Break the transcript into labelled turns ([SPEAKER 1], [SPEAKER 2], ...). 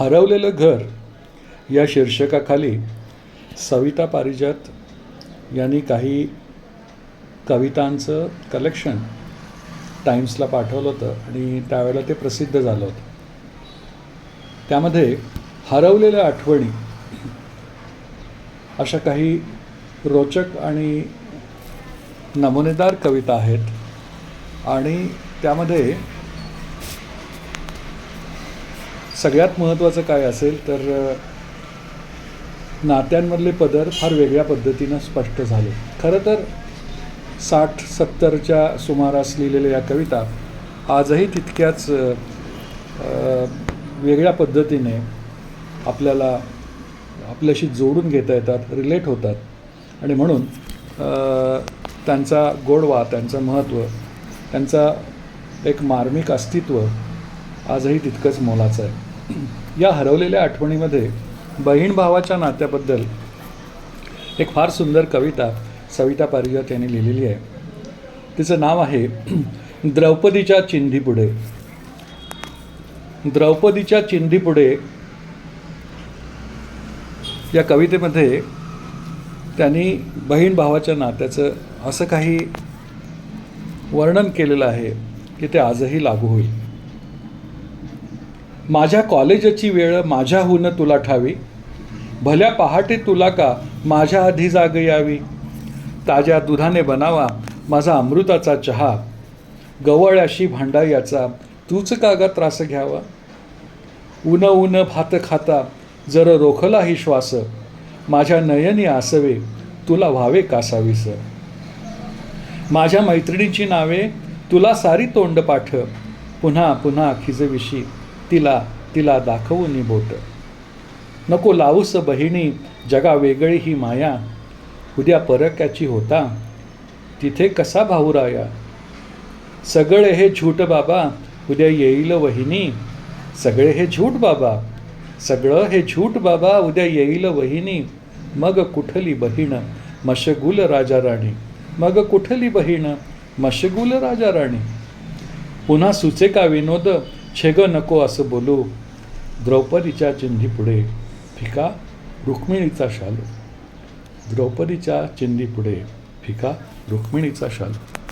[SPEAKER 1] हरवलेलं घर या शीर्षकाखाली सविता पारिजात यांनी काही कवितांचं कलेक्शन टाईम्सला पाठवलं होतं आणि त्यावेळेला ते प्रसिद्ध झालं होतं. त्यामध्ये हरवलेल्या आठवणी अशा काही रोचक आणि नमुनेदार कविता आहेत आणि त्यामध्ये सगळ्यात महत्त्वाचं काय असेल तर नात्यांमधले पदर फार वेगळ्या पद्धतीनं स्पष्ट झाले. खरं तर साठ सत्तरच्या सुमारास लिहिलेल्या या कविता आजही तितक्याच वेगळ्या पद्धतीने आपल्याला आपल्याशी जोडून घेता येतात रिलेट होतात. आणि म्हणून त्यांचा गोडवा त्यांचं महत्त्व त्यांचा एक मार्मिक अस्तित्व आजही तितकंच मोलाचं आहे. या हरवलेल्या आठवणीमध्ये बहीण भावाच्या नात्याबद्दल एक फार सुंदर कविता सविता पारिजात यांनी लिहिलेली आहे. तिचं नाव आहे द्रौपदीच्या चिंधीपुढे. द्रौपदीच्या चिंधीपुढे या कवितेमध्ये त्यांनी बहीण भावाच्या नात्याचं असं काही वर्णन केलेलं आहे की ते आजही लागू होईल. माझ्या कॉलेजची वेळ माझ्याहून तुला ठावी. भल्या पहाटे तुला का माझ्या आधी जाग यावी? ताज्या दुधाने बनावा माझा अमृताचा चहा. गवळ्याशी भांडा याचा तूच कागा त्रास घ्यावा? ऊन ऊन भात खाता जर रोखलाही श्वास. माझ्या नयनी आसवे तुला व्हावे कासावीस माझ्या मैत्रिणीची नावे तुला सारी तोंड पाठ. पुन्हा पुन्हा खिजविशी. तिला तिला दाखवू बोट. नको लावूस बहिणी जगा वेगळी ही माया. उद्या परक्याची होता. तिथे कसा भाऊराया सगळे हे झूट बाबा उद्या येईल वहिनी. सगळे हे झूट बाबा. सगळं हे झूट बाबा उद्या येईल वहिनी. मग कुठली बहीण? मशगुल राजा राणी. मग कुठली बहीण? मशगुल राजा राणी. पुन्हा सुचे का विनोद छेग नको असं बोलू द्रौपदीच्या चिंधीपुढे फिका रुक्मिणीचा शालू. द्रौपदीच्या चिंधीपुढे फिका रुक्मिणीचा शालू.